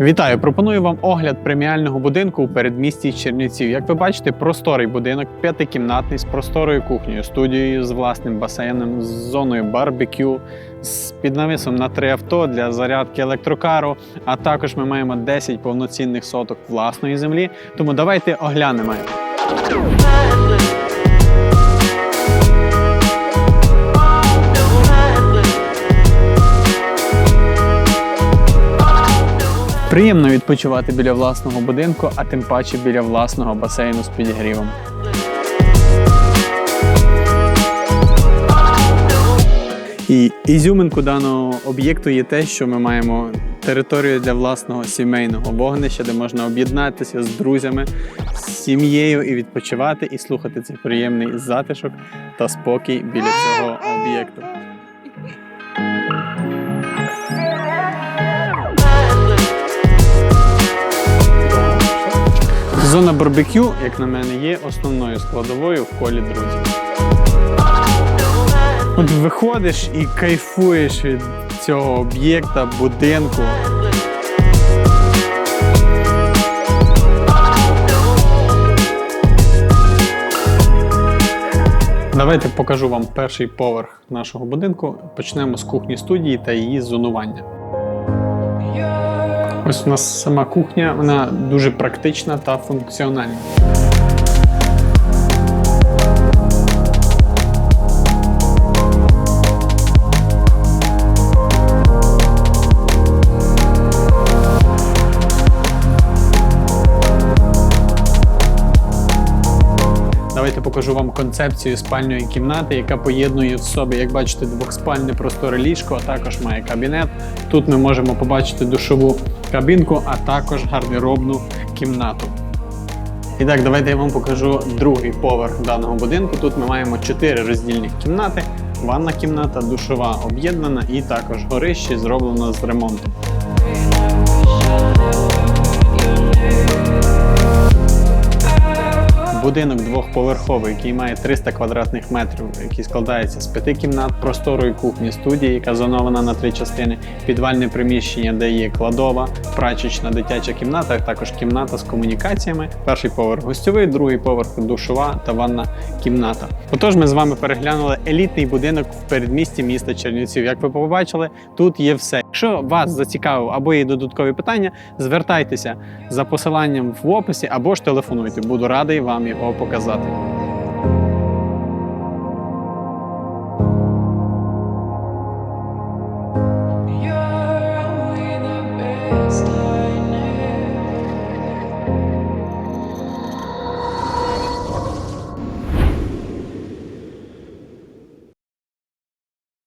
Вітаю! Пропоную вам огляд преміального будинку у передмісті Чернівців. Як ви бачите, просторий будинок, п'ятикімнатний з просторою кухнею, студією з власним басейном, з зоною барбекю, з під навісом на три авто для зарядки електрокару. А також ми маємо 10 повноцінних соток власної землі. Тому давайте оглянемо. Приємно відпочивати біля власного будинку, а тим паче біля власного басейну з підігрівом. І ізюминку даного об'єкту є те, що ми маємо територію для власного сімейного вогнища, де можна об'єднатися з друзями, з сім'єю і відпочивати, і слухати цей приємний затишок та спокій біля цього об'єкту. Зона барбекю, як на мене, є основною складовою в колі друзів. От виходиш і кайфуєш від цього об'єкта, будинку. Давайте покажу вам перший поверх нашого будинку. Почнемо з кухні студії та її зонування. Ось у нас сама кухня, вона дуже практична та функціональна. Давайте покажу вам концепцію спальної кімнати, яка поєднує в собі, як бачите, двохспальне просторе ліжко, а також має кабінет. Тут ми можемо побачити душову кабінку, а також гардеробну кімнату. І так, давайте я вам покажу другий поверх даного будинку. Тут ми маємо чотири роздільні кімнати. Ванна кімната, душова об'єднана і також горище зроблено з ремонтом. Будинок двохповерховий, який має 300 квадратних метрів, який складається з п'яти кімнат, просторої кухні студії, яка зонована на три частини, підвальне приміщення, де є кладова, прачечна, дитяча кімната, а також кімната з комунікаціями. Перший поверх гостьовий, другий поверх душова та ванна кімната. Отож, ми з вами переглянули елітний будинок в передмісті міста Чернівців. Як ви побачили, тут є все. Якщо вас зацікавив або є додаткові питання, звертайтеся за посиланням в описі або ж телефонуйте. Буду радий вам його показати.